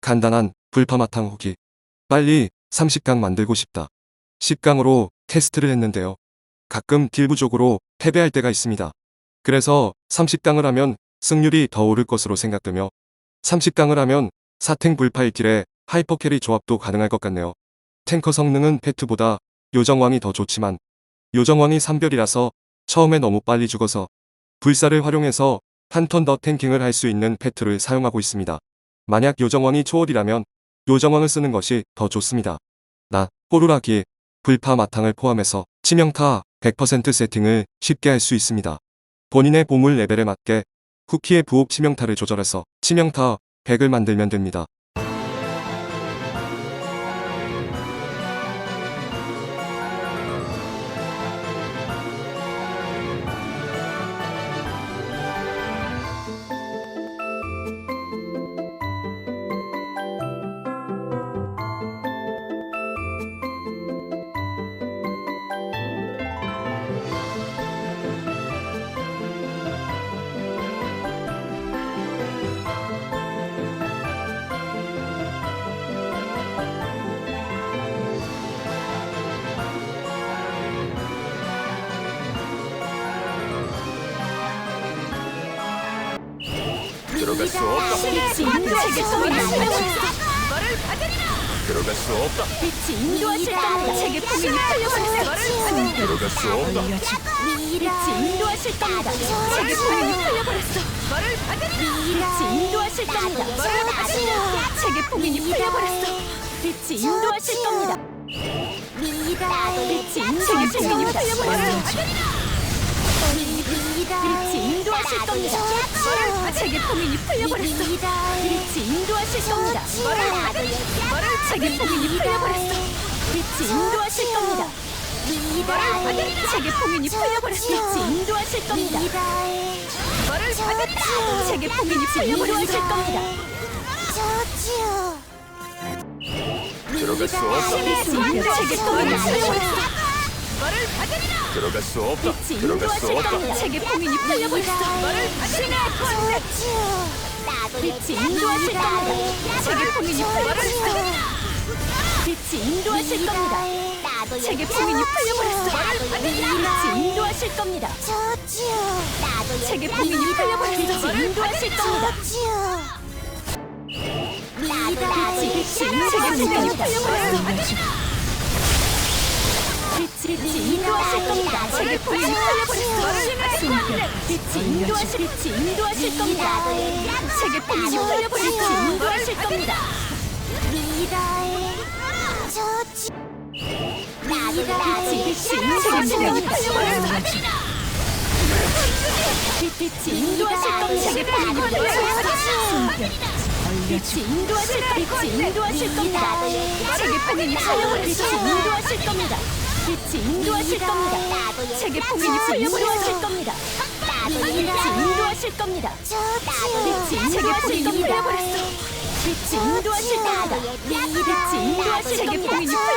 간단한 불파마탕 후기. 빨리 30강 만들고 싶다. 10강으로 테스트를 했는데요. 가끔 딜 부족으로 패배할 때가 있습니다. 그래서 30강을 하면 승률이 더 오를 것으로 생각되며 30강을 하면 사탱 불파일 딜에 하이퍼캐리 조합도 가능할 것 같네요. 탱커 성능은 페트보다 요정왕이 더 좋지만 요정왕이 3별이라서 처음에 너무 빨리 죽어서 불사를 활용해서 한 턴 더 탱킹을 할 수 있는 페트를 사용하고 있습니다. 만약 요정왕이 초월이라면 요정왕을 쓰는 것이 더 좋습니다. 나, 호루라기, 불파 마탕을 포함해서 치명타 100% 세팅을 쉽게 할 수 있습니다. 본인의 보물 레벨에 맞게 쿠키의 부옥 치명타를 조절해서 치명타 100을 만들면 됩니다. 들어갈 수 없다. 빛이 인도하실 겁니다. 들어갈 수 없다. 빛이 인도하실 겁니다. 제게 폭행이 풀려버렸어요. 들어갈 수 없다. 빛이 인도하실 겁니다. 제게 폭행이 풀려버렸어. 빛이 인도하실 겁니다. 제게 폭행이 풀려버렸어. 빛이 인도하실 겁니다. 빛이 폭행이 풀려 인도하실 겁니다. 폭행이 풀려버렸어. 빛이 인도하실 겁니다. 폭행이 풀려버렸어. 빛이 인도하실 겁니다. 폭행이 풀려버렸어. 빛이 인도하실 겁니다. 폭행이 풀려버리실 겁니다. 들어갈 수 없다. 빛이 제게 폭행이 풀려버렸어. 들어갈 수 없다. 빛이 들어갈 수 인도하실 없다. 겁니다. 제게 폭행이 풀려버렸어. 빛이 인도하실 겁니다. 제게 폭행이 풀려버렸어. 빛이 인도하실 겁니다. 제게 폭행이 풀려버렸어. 빛이 인도하실 겁니다. 제게 폭행이 풀려버렸어. 빛이 인도하실 겁니다. 빛이 빛이 제게 폭행이 풀려버렸어. 빛이 빛이 인도하실 겁니다. 제게 폭행이 풀려버렸어. 빛이 인도하실 빛이 인도하실 겁니다. 제게 폭행이 풀려버렸어. 인도하실 겁니다. 빛이 빛이 제게 폭행이 풀려버렸어. 빛 빛이 인도하실 겁니다. 제게 폭행이 풀려버렸어. 빛이 인도하실 겁니다. 빛이 인도하실 겁니다. 제게 폭행이 풀려버렸어. 인도하실 겁니다. 빛이 인도하실 겁니다. 제게 폭행이 풀려버렸을 겁니다. 빛이 인도하실 겁니다. 빛이 폭행이 풀려버렸어. 빛이 인도하실 겁니다. 빛이 인도하실 제게 폭행이 풀려버렸어.